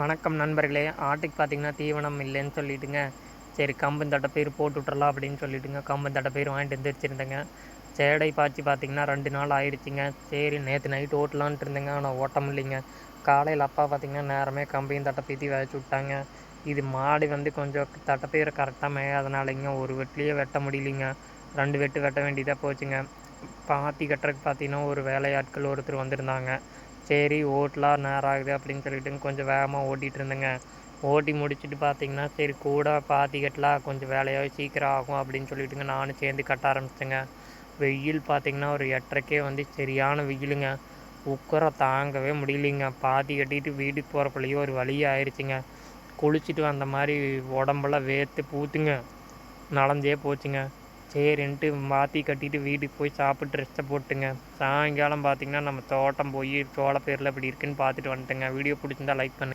வணக்கம் நண்பர்களே. ஆட்டுக்கு பார்த்தீங்கன்னா தீவனம் இல்லைன்னு சொல்லிட்டுங்க. சரி கம்பு தட்டைப்பயிர் போட்டு விட்றலாம் அப்படின்னு சொல்லிட்டுங்க. கம்பு தட்டைப்பயிர் வாங்கிட்டு வந்துருச்சுருந்தேங்க சேடை பாய்ச்சி பார்த்தீங்கன்னா ரெண்டு நாள் ஆயிடுச்சுங்க. சரி நேற்று நைட் ஓட்டலான்ட்டு இருந்தேங்க. ஆனால் ஓட்டம் இல்லைங்க. காலையில் அப்பா பார்த்தீங்கன்னா நேரமே கம்பையும் தட்டைப்பீத்தி வச்சு விட்டாங்க. இது மாடு வந்து கொஞ்சம் தட்டைப்பயிரை கரெக்டாக அதனாலங்க ஒரு வெட்டிலேயே வெட்ட முடியலைங்க. ரெண்டு வெட்டு வெட்ட வேண்டியதாக போச்சுங்க. பாத்தி கட்டுறதுக்கு பார்த்தீங்கன்னா ஒரு வேலையாட்கள் ஒருத்தர் வந்திருந்தாங்க. சரி ஓட்டலாம் நேரம் ஆகுது அப்படின்னு சொல்லிட்டு கொஞ்சம் வேகமாக ஓட்டிகிட்டு இருந்தேங்க. ஓட்டி முடிச்சுட்டு பார்த்தீங்கன்னா சரி கூட பாத்தி கட்டலாம் கொஞ்சம் வேலையாகவே சீக்கிரம் ஆகும் அப்படின்னு சொல்லிட்டுங்க நானும் சேர்ந்து கட்ட ஆரம்பிச்சிட்டேங்க வெயில் பார்த்தீங்கன்னா ஒரு எட்டரைக்கே வந்து சரியான வெயிலுங்க. உக்கரை தாங்கவே முடியலைங்க. பாத்தி கட்டிட்டு வீட்டுக்கு போகிறக்குள்ளேயே ஒரு வழி ஆயிடுச்சுங்க குளிச்சுட்டு வந்த மாதிரி உடம்பெல்லாம் வேர்த்து பூத்துங்க. நலஞ்சே போச்சுங்க. சரின்ட்டு மாற்றி கட்டிட்டு வீட்டுக்கு போய் சாப்பிட்டு ட்ரெஸ்ஸை போட்டுங்க. சாயங்காலம் பார்த்தீங்கன்னா நம்ம தோட்டம் போய் சோளப்பேரில் இப்படி இருக்குன்னு பார்த்துட்டு வந்துட்டேங்க. வீடியோ பிடிச்சிருந்தா லைக் பண்ணுங்கள்